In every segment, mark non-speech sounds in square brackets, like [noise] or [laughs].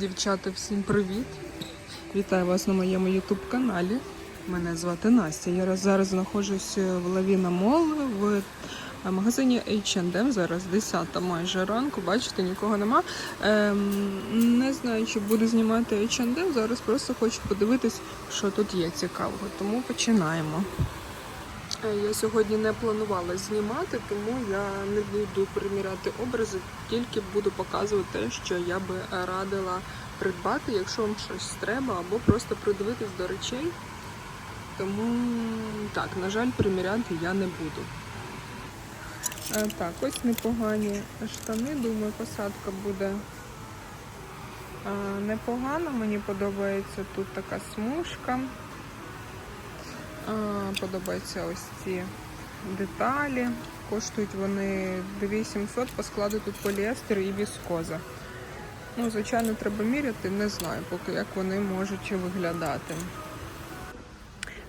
Дівчата, всім привіт! Вітаю вас на моєму YouTube каналі. Мене звати Настя. Я зараз знаходжусь в Лавіна Мол в магазині H&M. Зараз 10 майже ранку. Бачите, нікого нема. Ем, не знаю, чи буду знімати H&M. Зараз просто хочу подивитись, що тут є цікавого. Тому починаємо. Е, Я сьогодні не планувала знімати, тому я не буду приміряти образи, тільки буду показувати те, що я би радила придбати, якщо вам щось треба, або просто придивитись до речей. Тому так, на жаль, приміряти я не буду. Е, Так, ось непогані штани. Думаю, посадка буде е, непогана. Мені подобається тут така смужка. Подобаються ось ці деталі. Коштують вони 2700 по складу тут поліестер і віскоза. Ну, звичайно, треба міряти, не знаю, поки як вони можуть виглядати.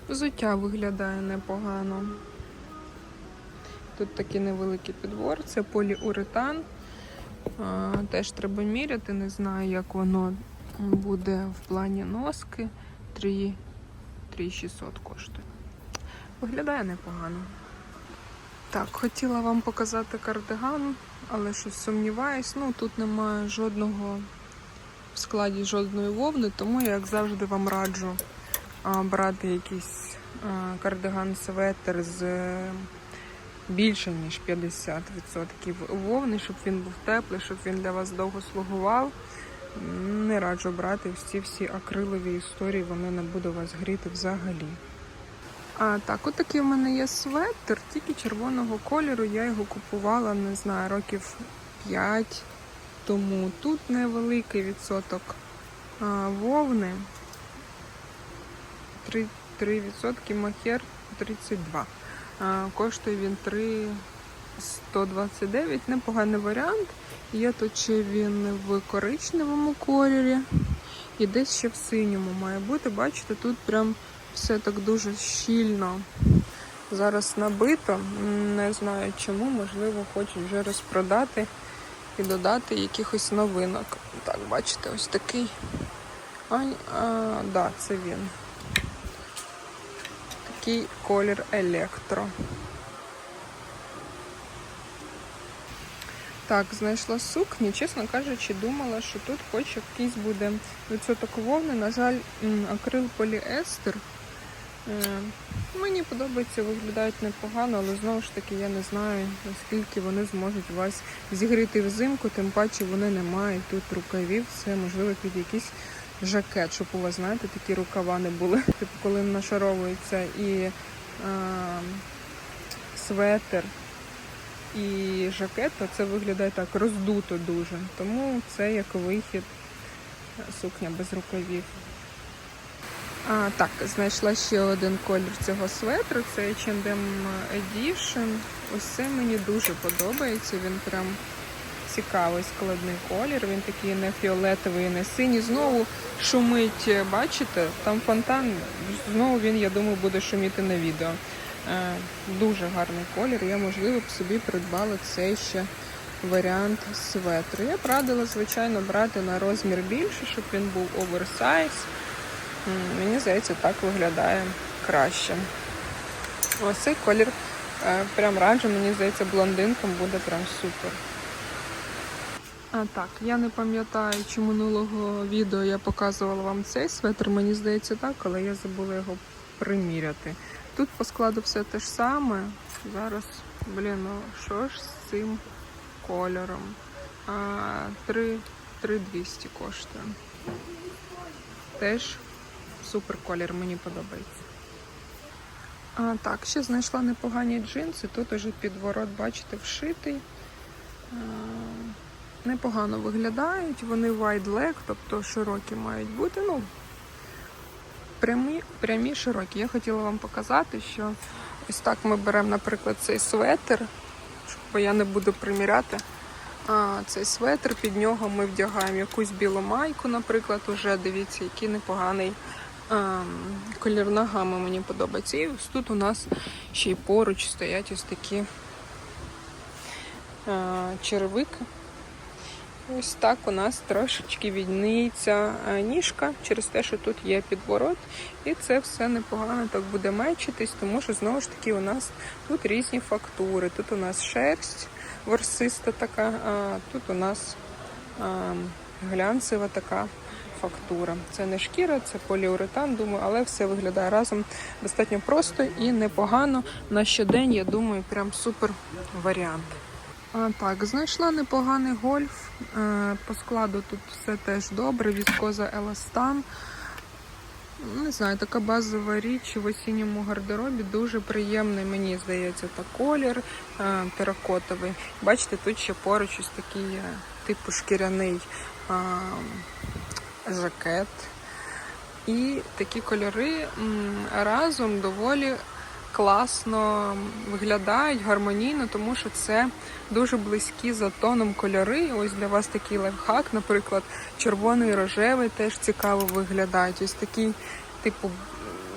Взуття виглядає непогано. Тут такий невеликий підбор, це поліуретан. Теж треба міряти, не знаю, як воно буде в плані носки. 3 3600 коштує. Виглядає непогано. Так, хотіла вам показати кардиган, але щось сумніваюсь. Ну, тут немає жодного в складі жодної вовни, тому я, як завжди, вам раджу а, брати якийсь а, кардиган светр з е, більше, ніж 50% вовни, щоб він був теплий, щоб він для вас довго слугував. Не раджу брати всі всі акрилові історії, вони не будуть вас гріти взагалі. А так, от такий в мене є светр, тільки червоного кольору. Я його купувала, не знаю, років 5 тому. Тут невеликий відсоток а, вовни. 3, 3% махер 32. А, коштує він 3,129. Непоганий варіант. Є тут ще він в коричневому кольорі і десь ще в синьому має бути. Бачите, тут прям все так дуже щільно зараз набито. Не знаю чому, можливо, хочуть вже розпродати і додати якихось новинок. Так, бачите, ось такий. А, а да, це він. Такий колір електро. Так, знайшла сукні. Чесно кажучи, думала, що тут хоч якийсь буде відсоток вовни. На жаль, акрил поліестер. Е, Мені подобається, виглядають непогано, але знову ж таки я не знаю, наскільки вони зможуть вас зігріти взимку, тим паче вони не мають тут рукавів. Це можливо під якийсь жакет, щоб у вас, знаєте, такі рукава не були. [laughs] Типу, коли нашаровується і а, светр, і жакет, то це виглядає так роздуто дуже. Тому це як вихід сукня без рукавів. А, так, знайшла ще один колір цього светру. Це H&M Edition. Ось це мені дуже подобається. Він прям цікавий складний колір. Він такий не фіолетовий, не синій. Знову шумить, бачите? Там фонтан. Знову він, я думаю, буде шуміти на відео. Е, Дуже гарний колір. Я, можливо, б собі придбала цей ще варіант светру. Я б радила, звичайно, брати на розмір більше, щоб він був оверсайз. Мені здається, так виглядає краще. Ось цей колір е, прям раджу, мені здається, блондинкам буде прям супер. А так, я не пам'ятаю, чи минулого відео я показувала вам цей светр, мені здається так, але я забула його приміряти. Тут по складу все те ж саме. Зараз, блін, ну що ж з цим кольором? А, 3, 3200 коштує. Теж супер колір, мені подобається. А, так, ще знайшла непогані джинси. Тут уже підворот, бачите, вшитий. А, непогано виглядають. Вони wide leg, тобто широкі мають бути. Ну, прямі, прямі широкі. Я хотіла вам показати, що ось так ми беремо, наприклад, цей светр, бо я не буду приміряти. А, цей светр, під нього ми вдягаємо якусь білу майку, наприклад, уже дивіться, який непоганий ем, колірна гама мені подобається. І ось тут у нас ще й поруч стоять ось такі е, черевики. Ось так у нас трошечки відніється е, ніжка через те, що тут є підворот. І це все непогано так буде мечитись, тому що знову ж таки у нас тут різні фактури. Тут у нас шерсть ворсиста така, а тут у нас а, глянцева така фактура. Це не шкіра, це поліуретан, думаю, але все виглядає разом достатньо просто і непогано. На щодень, я думаю, прям супер варіант. Так, знайшла непоганий гольф. Е, по складу тут все теж добре. Віскоза Еластан. Не знаю, така базова річ в осінньому гардеробі. Дуже приємний, мені здається, та колір е, теракотовий. Бачите, тут ще поруч ось такий е, типу шкіряний жакет. І такі кольори разом доволі класно виглядають, гармонійно, тому що це дуже близькі за тоном кольори. Ось для вас такий лайфхак, наприклад, червоний і рожевий теж цікаво виглядають. Ось такий, типу,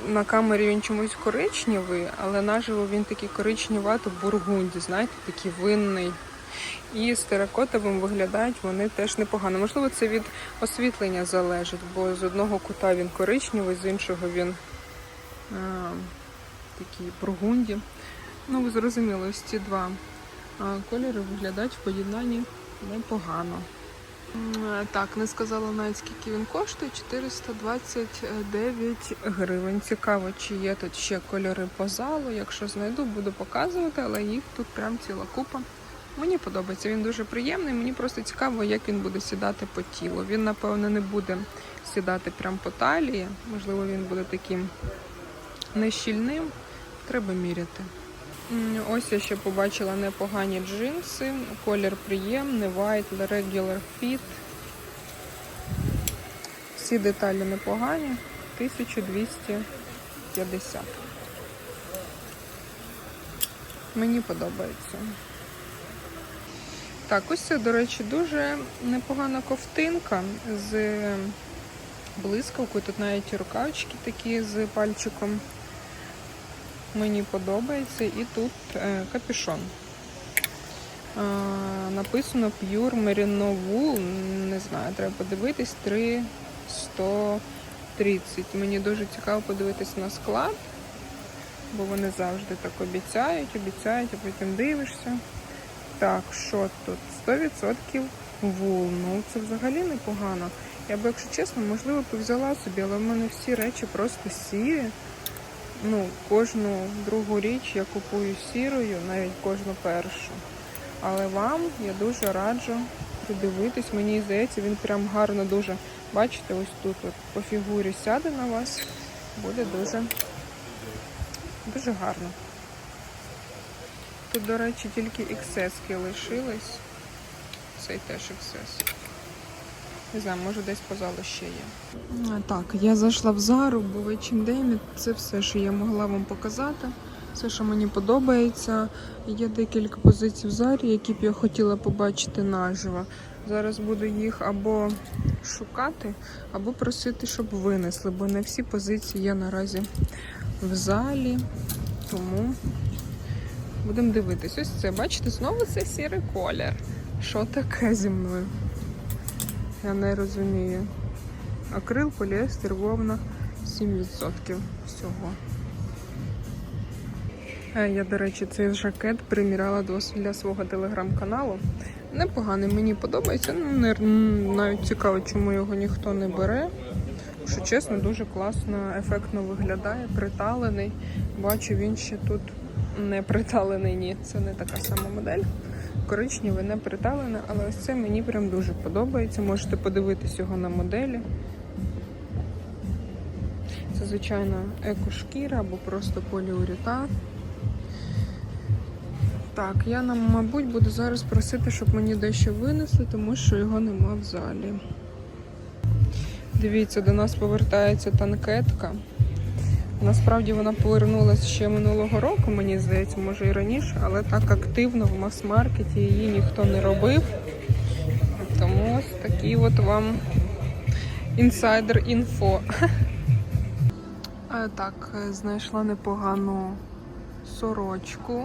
на камері він чомусь коричневий, але наживо він такий коричневато бургунді, знаєте, такий винний. І з теракотовим виглядають вони теж непогано. Можливо, це від освітлення залежить, бо з одного кута він коричневий, з іншого він а, такий бургунді. Ну, ви зрозуміли, ось ці два кольори виглядають в поєднанні непогано. Е, Так, не сказала навіть скільки він коштує 429 гривень. Цікаво, чи є тут ще кольори по залу. Якщо знайду, буду показувати, але їх тут прям ціла купа. Мені подобається, він дуже приємний. Мені просто цікаво, як він буде сідати по тілу. Він, напевно, не буде сідати прямо по талії. Можливо, він буде таким нещільним. Треба міряти. Ось я ще побачила непогані джинси. Колір приємний, white, regular fit. Всі деталі непогані. 1250. Мені подобається. Так, ось це, до речі, дуже непогана ковтинка з блискавкою. Тут навіть рукавички такі з пальчиком. Мені подобається. І тут е, капюшон. Е, написано Pure Merino Wool. Не знаю, треба подивитись. 330. Мені дуже цікаво подивитись на склад, бо вони завжди так обіцяють, обіцяють, а потім дивишся. Так, що тут? 100% вул. Ну, це взагалі непогано. Я би, якщо чесно, можливо, б взяла собі, але в мене всі речі просто сірі. Ну, кожну другу річ я купую сірою, навіть кожну першу. Але вам я дуже раджу придивитись. Мені здається, він прям гарно дуже. Бачите, ось тут от по фігурі сяде на вас. Буде дуже, дуже гарно. Тут, до речі, тільки XS лишились. Цей теж XS. Не знаю, може десь позаду ще є. Так, я зайшла в Зару, бо в H&M це все, що я могла вам показати. Все, що мені подобається. Є декілька позицій в Зарі, які б я хотіла побачити наживо. Зараз буду їх або шукати, або просити, щоб винесли, бо не всі позиції є наразі в залі. Тому Будемо дивитись. Ось це, бачите, знову це сірий колір. Що таке зі мною? Я не розумію. Акрил, поліестер, вовна 7% всього. Е, Я, до речі, цей жакет приміряла для свого телеграм-каналу. Непоганий, мені подобається. Ну, навіть цікаво, чому його ніхто не бере. Що чесно, дуже класно, ефектно виглядає, приталений. Бачу, він ще тут не приталений, ні, це не така сама модель. Коричневе не приталене, але ось це мені прям дуже подобається. Можете подивитись його на моделі. Це, звичайно, екошкіра або просто поліуретан. Так, я нам, мабуть, буду зараз просити, щоб мені дещо винесли, тому що його нема в залі. Дивіться, до нас повертається танкетка. Насправді вона повернулася ще минулого року, мені здається, може і раніше, але так активно в мас-маркеті її ніхто не робив. Тому ось такий от вам інсайдер інфо. Так, знайшла непогану сорочку.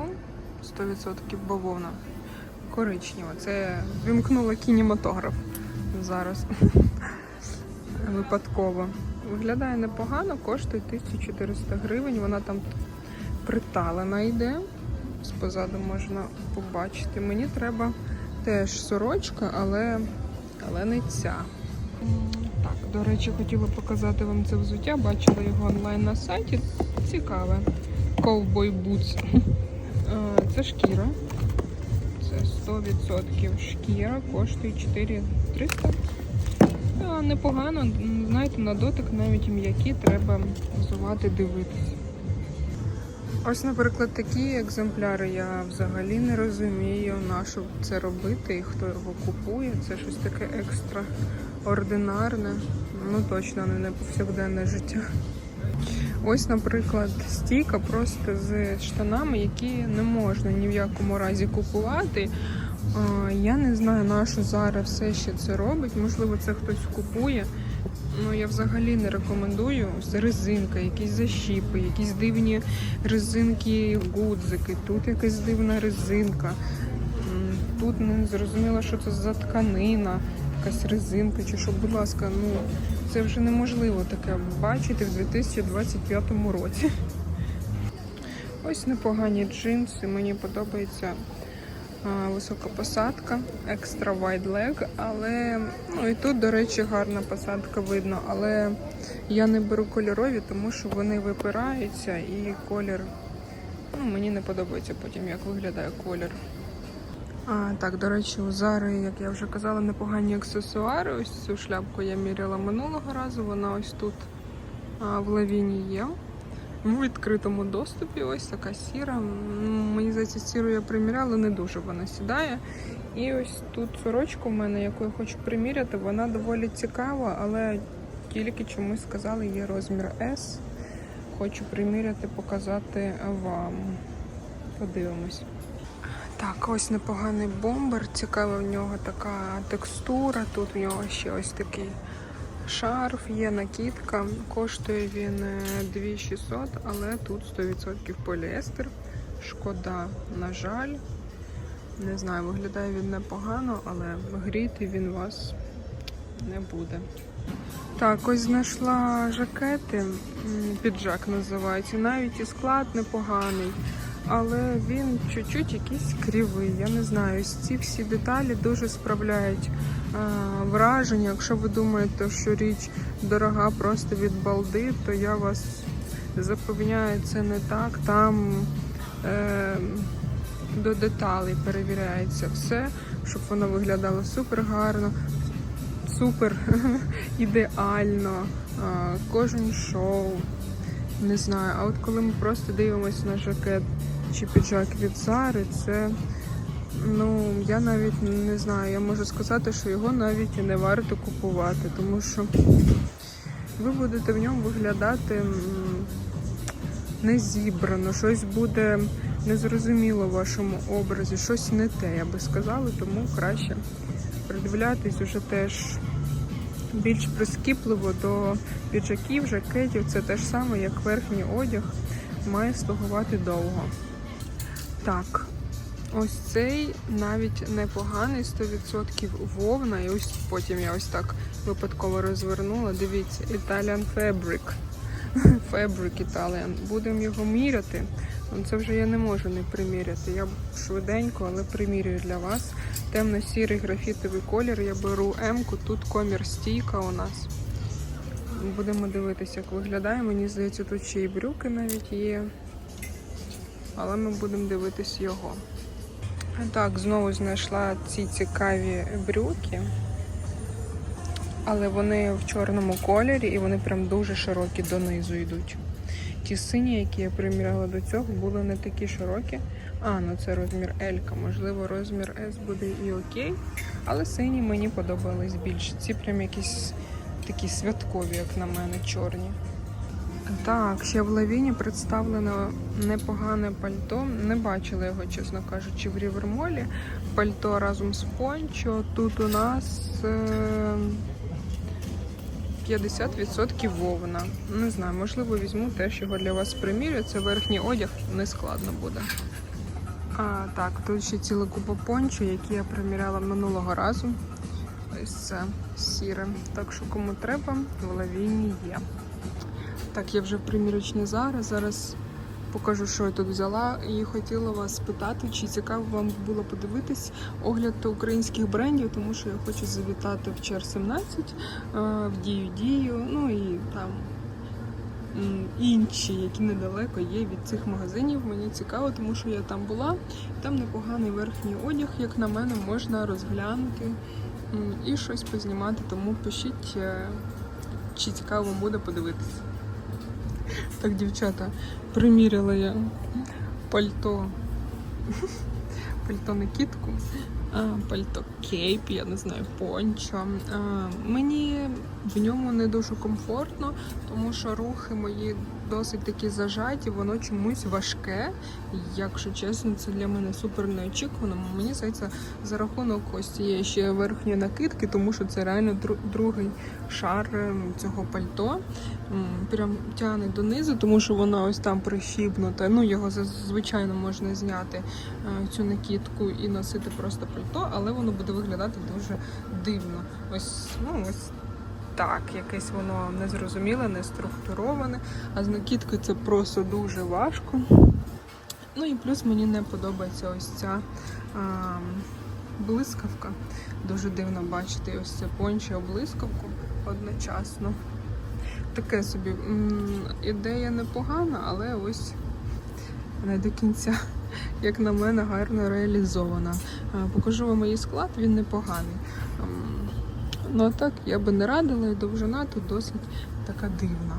100% бавовна. коричнева. Це вимкнула кінематограф зараз. Випадково. Виглядає непогано, коштує 1400 гривень. Вона там приталена йде. Спозаду можна побачити. Мені треба теж сорочка, але, але не ця. Так, до речі, хотіла показати вам це взуття. Бачила його онлайн на сайті. Цікаве. Ковбой Boots. Е, Це шкіра. Це 100% шкіра, коштує 4300. Е, Непогано, знаєте, на дотик навіть м'які треба взувати, дивитись. Ось, наприклад, такі екземпляри я взагалі не розумію, на що це робити і хто його купує. Це щось таке екстраординарне. Ну точно не повсякденне життя. Ось, наприклад, стійка просто з штанами, які не можна ні в якому разі купувати. Я не знаю, на що зараз все ще це робить. Можливо, це хтось купує. Ну, я взагалі не рекомендую. Ось резинка, якісь защіпи, якісь дивні резинки, гудзики. Тут якась дивна резинка. Тут не зрозуміло, що це за тканина, якась резинка, чи що, будь ласка, ну це вже неможливо таке бачити в 2025 році. Ось непогані джинси, мені подобається висока посадка, екстра wide leg, але ну і тут, до речі, гарна посадка видно, але я не беру кольорові, тому що вони випираються і колір. Ну, мені не подобається потім, як виглядає колір. А, так, до речі, у Зари, як я вже казала, непогані аксесуари. Ось цю шляпку я міряла минулого разу. Вона ось тут а, в лавіні є. В відкритому доступі ось така сіра. Мені здається, сіру я приміряла, не дуже вона сідає. І ось тут сорочка в мене, яку я хочу приміряти, вона доволі цікава, але тільки чомусь сказали, є розмір S. Хочу приміряти, показати вам. Подивимось. Так, ось непоганий бомбер. Цікава в нього така текстура. Тут в нього ще ось такий шарф, є накидка. Коштує він е, 2600, але тут 100% поліестер. Шкода, на жаль. Не знаю, виглядає він непогано, але гріти він вас не буде. Так, ось знайшла жакети, піджак називається. Навіть і склад непоганий, але він чуть-чуть якийсь кривий. Я не знаю, ці всі деталі дуже справляють а, враження. Якщо ви думаєте, що річ дорога просто від балди, то я вас запевняю, це не так. Там е, до деталей перевіряється все, щоб воно виглядало супер гарно [laughs] супер ідеально, кожен шоу. Не знаю, а от коли ми просто дивимося на жакет чи піджак від Зари, це ну я навіть не знаю. Я можу сказати, що його навіть і не варто купувати, тому що ви будете в ньому виглядати не зібрано, щось буде незрозуміло в вашому образі, щось не те, я би сказала, тому краще придивлятись уже теж більш прискіпливо до піджаків, жакетів. Це те ж саме, як верхній одяг має слугувати довго. Так, ось цей навіть непоганий 100% вовна. І ось потім я ось так випадково розвернула. Дивіться, Italian Fabric. [laughs] Fabric Italian. Будемо його міряти. Ну, Це вже я не можу не приміряти. Я швиденько, але примірюю для вас. Темно-сірий графітовий колір. Я беру М-ку, тут комір стійка у нас. Будемо дивитися, як виглядає. Мені здається, тут ще й брюки навіть є. Але ми будемо дивитись його. Так, знову знайшла ці цікаві брюки. Але вони в чорному кольорі і вони прям дуже широкі донизу йдуть. Ті сині, які я приміряла до цього, були не такі широкі. А, ну це розмір L. Можливо, розмір S буде і окей. Але сині мені подобались більше. Ці прям якісь такі святкові, як на мене, чорні. Так, ще в лавіні представлено непогане пальто. Не бачила його, чесно кажучи, в Рівермолі. Пальто разом з пончо. Тут у нас е, 50% вовна. Не знаю, можливо, візьму теж його для вас примірю. Це верхній одяг, не складно буде. А, так, тут ще ціла купа пончо, які я приміряла минулого разу. Ось це сіре. Так що кому треба, в лавіні є. Так, я вже в примірочні зараз. Зараз покажу, що я тут взяла. І хотіла вас спитати, чи цікаво вам було подивитись огляд українських брендів, тому що я хочу завітати в чер 17, е, в дію дію, ну і там інші, які недалеко є від цих магазинів. Мені цікаво, тому що я там була. Там непоганий верхній одяг, як на мене, можна розглянути і щось познімати. Тому пишіть, е, чи цікаво буде подивитися. Так, дівчата, приміряла я пальто. [laughs] Пальто накидку, а, пальто кейп, я не знаю, пончо. Мені в ньому не дуже комфортно, тому що рухи мої досить такі зажаті, воно чомусь важке. Якщо чесно, це для мене супер неочікувано. Мені здається, за рахунок ось цієї ще верхньої накидки, тому що це реально другий шар ем, цього пальто. Прям тягне донизу, тому що воно ось там прищібнуте. Ну, його звичайно можна зняти е, цю накидку і носити просто пальто, але воно буде виглядати дуже дивно. Ось, ну, ось так, якесь воно незрозуміле, не структуроване, а з накидкою це просто дуже важко. Ну і плюс мені не подобається ось ця а, блискавка. Дуже дивно бачити ось це понче блискавку одночасно. Таке собі ідея непогана, але ось не до кінця, як на мене, гарно реалізована. Покажу вам її склад, він непоганий. Ну а так я би не радила, і довжина тут досить така дивна.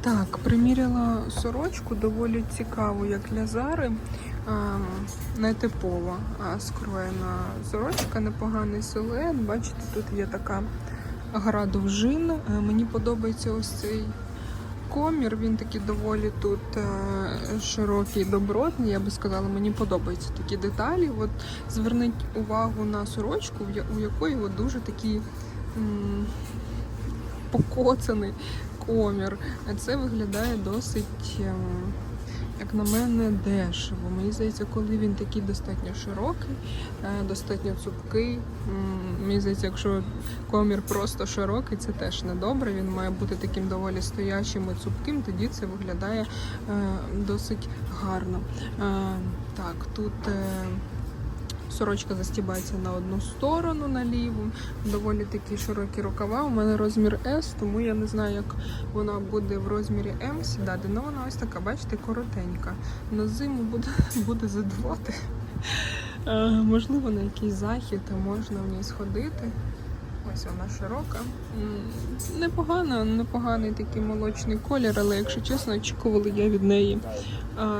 Так, приміряла сорочку доволі цікаву, як для Зари. А, не типова, скроєна сорочка, непоганий силует. Бачите, тут є така гра довжин. Е, Мені подобається ось цей комір. Він такий доволі тут е, широкий, добротний. Я би сказала, мені подобаються такі деталі. От зверніть увагу на сорочку, у якої от дуже такий м, покоцаний комір. Це виглядає досить, ем, як на мене, дешево. Мені здається, коли він такий достатньо широкий, е, достатньо цупкий. Мені здається, якщо комір просто широкий, це теж не добре. Він має бути таким доволі стоячим і цупким, тоді це виглядає е, досить гарно. Е, Так, тут. Сорочка застібається на одну сторону на ліву, доволі такі широкі рукава. У мене розмір S, тому я не знаю, як вона буде в розмірі M сідати. Ну вона ось така, бачите, коротенька. На зиму буде, [laughs] буде задувати. Е, можливо, на якийсь захід можна в ній сходити. Ось вона широка. Непогано, непоганий такий молочний колір, але якщо чесно, очікувала я від неї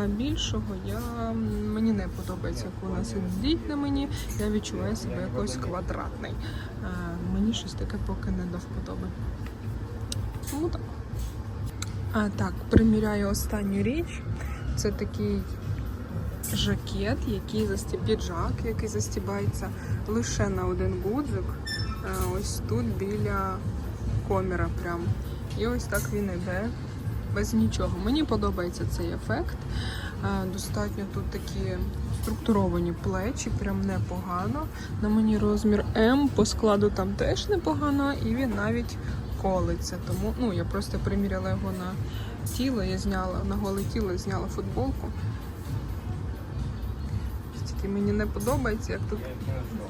більшого. Я, мені не подобається, як вона сидить на мені. Я відчуваю себе якось квадратний. А, мені щось таке поки не до вподоби. Тому так. А, так, приміряю останню річ. Це такий жакет, який застіб... піджак, який застібається лише на один гудзик. Е, Ось тут біля коміра прям. І ось так він іде без нічого. Мені подобається цей ефект. Е, Достатньо тут такі структуровані плечі, прям непогано. На мені розмір М, по складу там теж непогано, і він навіть колиться. Тому ну, я просто приміряла його на тіло, я зняла на голе тіло, зняла футболку. Тільки мені не подобається, як тут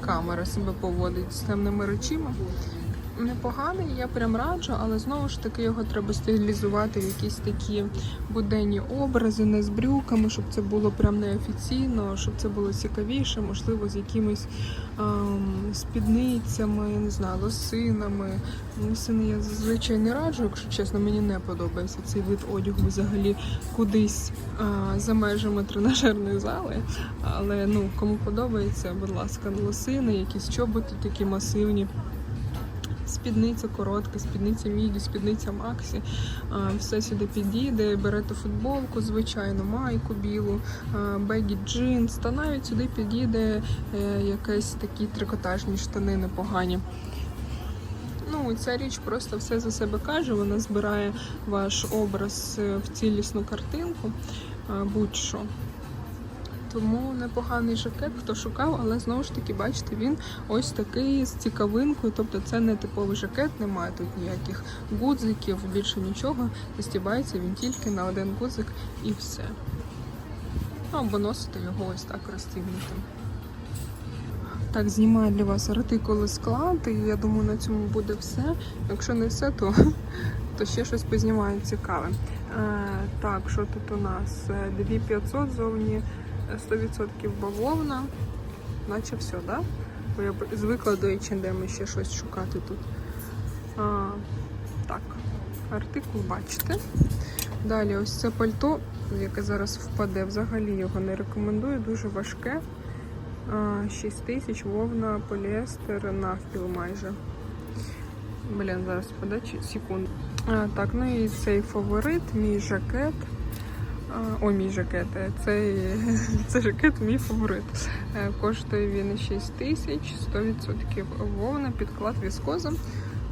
камера себе поводить з темними речима. Непоганий, я прям раджу, але знову ж таки його треба стилізувати в якісь такі буденні образи, не з брюками, щоб це було прям неофіційно, щоб це було цікавіше, можливо, з якимись ем, спідницями, я не знаю, лосинами. Лосини я зазвичай не раджу, якщо чесно, мені не подобається цей вид одягу взагалі кудись а, за межами тренажерної зали. Але ну, кому подобається, будь ласка, лосини, якісь чоботи такі масивні. Спідниця коротка, спідниця міді, спідниця Максі. Все сюди підійде. Берете футболку, звичайно, майку білу, бегі джинс, та навіть сюди підійде е, якісь такі трикотажні штани непогані. Ну, ця річ просто все за себе каже. Вона збирає ваш образ е, в цілісну картинку, будь-що. Тому непоганий жакет, хто шукав, але знову ж таки, бачите, він ось такий з цікавинкою. Тобто це не типовий жакет, немає тут ніяких гудзиків, більше нічого. Застібається він тільки на один гудзик і все. Ну, Або носити його ось так розтягнутим. Так, знімаю для вас артикули склад, і я думаю, на цьому буде все. Якщо не все, то, [laughs] то ще щось познімаю цікаве. Е, так, що тут у нас? Е, 2500 зовні, е, 100% бавовна. Наче все, да? Бо я звикла до H&M ще щось шукати тут. А, так, артикул бачите. Далі ось це пальто, яке зараз впаде. Взагалі його не рекомендую, дуже важке. 6 тисяч, вовна, поліестер, навпіл майже. Блін, зараз впаде секунду. Так, ну і цей фаворит, мій жакет. О, мій жакет. е, Цей, [laughs] це жакет мій фаворит. Е, Коштує він 6 тисяч, 100% вовна, підклад віскоза.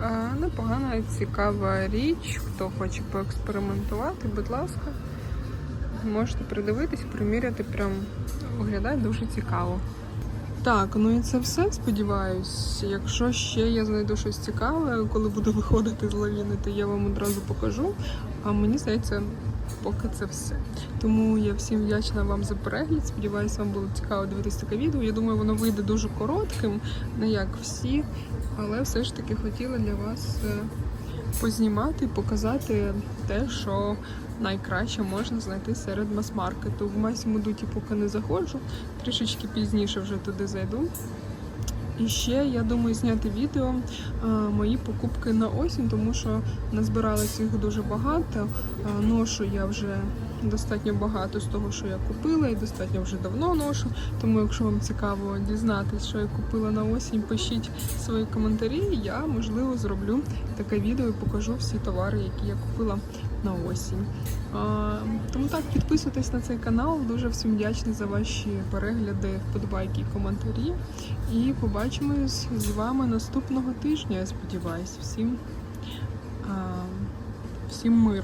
Е, Непогана, цікава річ. Хто хоче поекспериментувати, будь ласка, можете придивитись, приміряти, прям виглядає дуже цікаво. Так, ну і це все. Сподіваюсь. Якщо ще я знайду щось цікаве, коли буду виходити з лавіни, то я вам одразу покажу. А мені здається, поки це все. Тому я всім вдячна вам за перегляд. Сподіваюся, вам було цікаво дивитися таке відео. Я думаю, воно вийде дуже коротким, не як всі, але все ж таки хотіла для вас е, познімати і показати те, що найкраще можна знайти серед мас-маркету. В Масіму Дуті поки не заходжу, трішечки пізніше вже туди зайду. І ще я думаю зняти відео е, мої покупки на осінь, тому що назбиралось їх дуже багато. Е, Ношу я вже достатньо багато з того, що я купила, і достатньо вже давно ношу. Тому, якщо вам цікаво дізнатись, що я купила на осінь, пишіть свої коментарі. Я можливо зроблю таке відео і покажу всі товари, які я купила на осінь. Тому так, підписуйтесь на цей канал. Дуже всім вдячний за ваші перегляди, вподобайки і коментарі. І побачимось з вами наступного тижня. Я сподіваюся. Всім, всім мир.